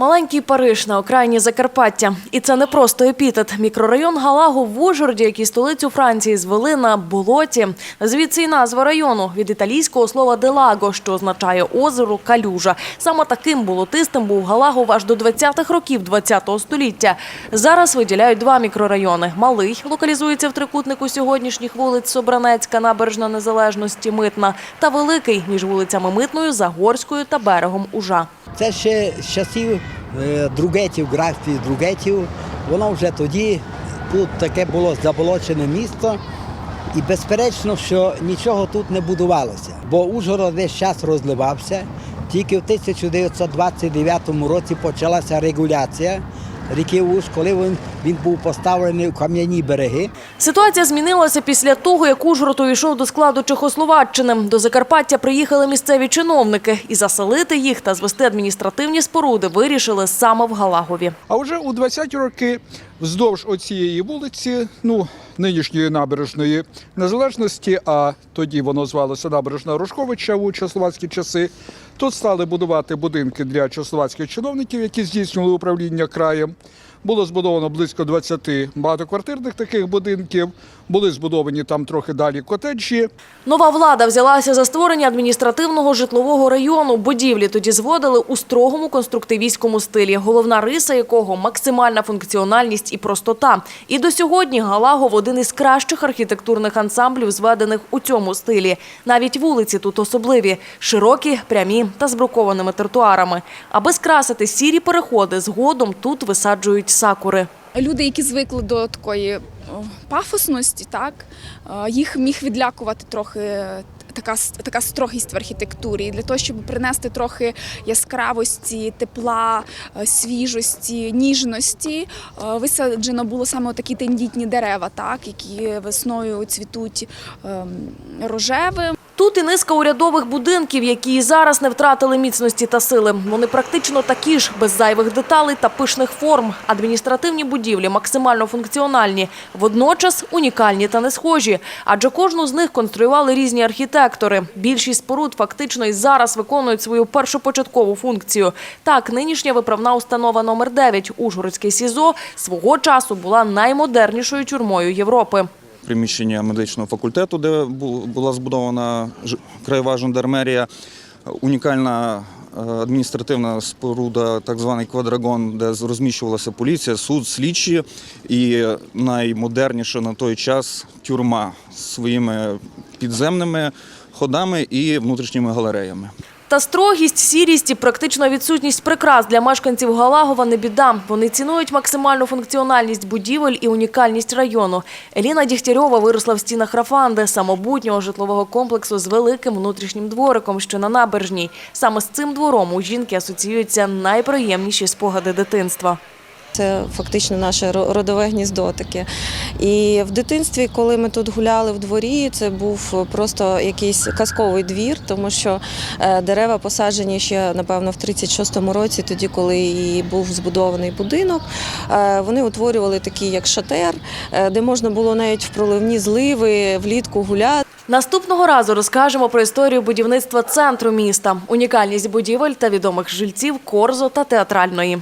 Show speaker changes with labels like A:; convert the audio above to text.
A: Маленький Париж на окраїні Закарпаття. І це не просто епітет. Мікрорайон Галагу в Ужгороді, який столицю Франції звели на болоті. Звідси й назва району від італійського слова «делаго», що означає озеро, калюжа. Саме таким болотистим був Галагов аж до 20-х років 20-го століття. Зараз виділяють два мікрорайони. Малий локалізується в трикутнику сьогоднішніх вулиць Собранецька, Набережна Незалежності, Митна та Великий між вулицями Митною, Загорською та берегом Ужа.
B: Це ще з часів е, другетів, графії другетів. Воно вже тоді тут таке було заболочене місто. І безперечно, що нічого тут не будувалося, бо Ужгород весь час розливався. Тільки в 1929 році почалася регуляція ріки Уж, коли він, він був поставлений у кам'яні береги.
A: Ситуація змінилася після того, як Ужгород увійшов до складу Чехословаччини. До Закарпаття приїхали місцеві чиновники і заселити їх та звести адміністративні споруди вирішили саме в Галагові.
C: А вже у 20-ті роки вздовж оцієї вулиці, ну нинішньої набережної незалежності, а тоді воно звалося набережна Рожковича у чехословацькі часи. Тут стали будувати будинки для чехословацьких чиновників, які здійснювали управління краєм. Було збудовано близько 20 багатоквартирних таких будинків. Були збудовані там трохи далі котеджі.
A: Нова влада взялася за створення адміністративного житлового району. Будівлі тоді зводили у строгому конструктивістському стилі, головна риса якого максимальна функціональність і простота. І до сьогодні Галагов один із кращих архітектурних ансамблів, зведених у цьому стилі. Навіть вулиці тут особливі, широкі, прямі та з тротуарами. Аби скрасити сірі переходи, згодом тут висаджують сакури.
D: люди, які звикли до такої пафосності, так е, їх міг відлякувати трохи. е, Така, така строгість в архітектурі, і для того, щоб принести трохи яскравості, тепла, е, свіжості, ніжності, е, висаджено було саме такі тендітні дерева, так, які весною цвітуть ем, рожевим.
A: Тут і низка урядових будинків, які і зараз не втратили міцності та сили. Вони практично такі ж, без зайвих деталей та пишних форм. Адміністративні будівлі максимально функціональні, водночас унікальні та не схожі. Адже кожну з них конструювали різні архітектори. Більшість споруд фактично і зараз виконують свою першопочаткову функцію. Так, нинішня виправна установа номер 9 Ужгородське СІЗО свого часу була наймодернішою тюрмою Європи.
E: Приміщення медичного факультету, де була збудована краєва жандармерія, унікальна е, адміністративна споруда, так званий квадрагон, де розміщувалася поліція, суд, слідчі і наймодерніша на той час тюрма з своїми підземними ходами і внутрішніми галереями.
A: Та строгість, сірість і практична відсутність прикрас для мешканців Галагова не біда. Вони цінують максимальну функціональність будівель і унікальність району. Еліна Дігтярьова виросла в стінах Рафанди, самобутнього житлового комплексу з великим внутрішнім двориком, що на набережній. Саме з цим двором у жінки асоціюються найприємніші спогади дитинства.
F: Це фактично наше родове гніздо таке. І в дитинстві, коли ми тут гуляли в дворі, це був просто якийсь казковий двір, тому що е, дерева посаджені ще, напевно, в 36-му році, тоді, коли і був збудований будинок. Е, Вони утворювали такий, як шатер, е, де можна було навіть в проливні зливи влітку гуляти.
A: Наступного разу розкажемо про історію будівництва центру міста, унікальність будівель та відомих жильців Корзо та театральної.